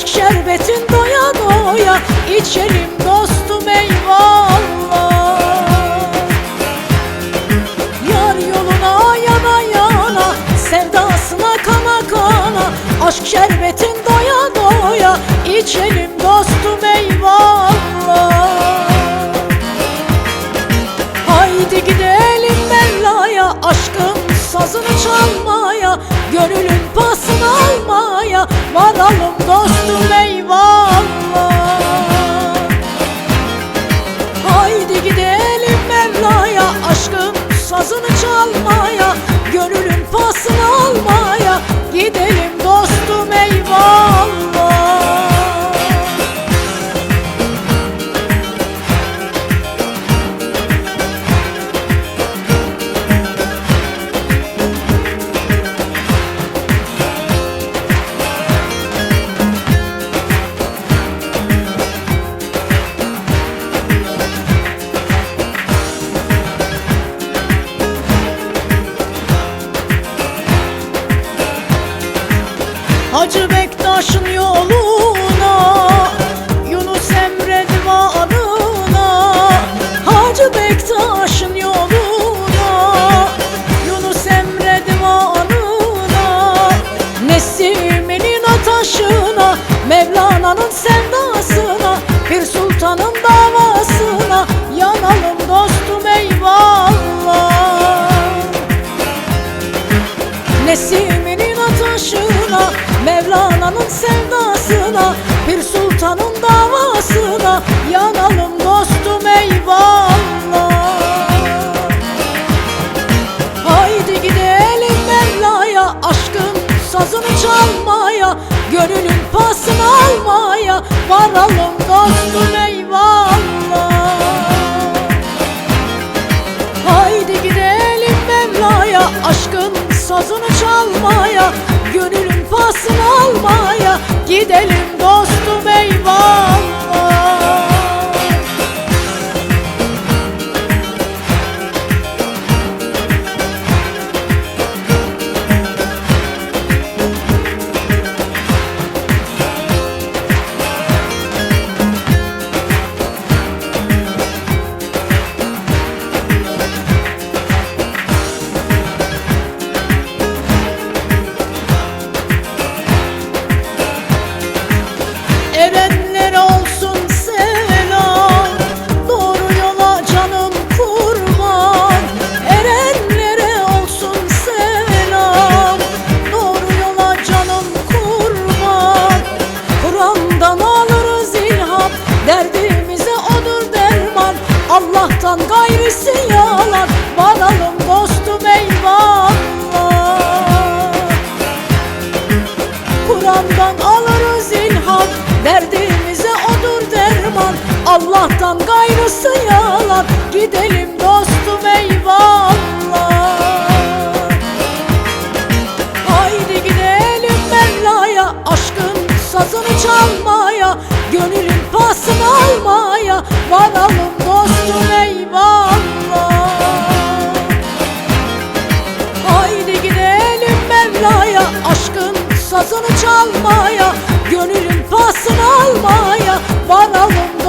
Aşk şerbetin doya doya İçelim dostum eyvallah. Yar yoluna yana yana Sevdasına kana kana Aşk şerbetin doya doya İçelim dostum eyvallah. Haydi gidelim Mevla'ya Aşkın sazını çalmaya Gönülün pasını almaya Varalım dostum eyvallah Haydi gidelim Mevla'ya Aşkın sazını çalmaya Hacı Bektaş'ın yoluna Yunus Emre divanına Hacı Bektaş'ın yoluna Yunus Emre divanına Nesimi'nin ataşına Mevlana'nın sevdasına Bir sultanın davasına Yanalım dostum eyvallah. Nesiminin ataşına Mevlana'nın sevdasına Bir sultanın davasına Yanalım dostum eyvallah. Haydi gidelim Mevla'ya Aşkın sazını çalmaya Gönülün pasını almaya Varalım dostum eyvallah. Haydi gidelim Mevla'ya Aşkın sazını çalmaya Pasını almaya Gidelim Gayrısı yalan Varalım dostum eyvallah Kur'an'dan alırız ilham Derdimize odur derman. Allah'tan gayrısı yalan Gidelim çalmaya Gönülün pasını almaya Varalım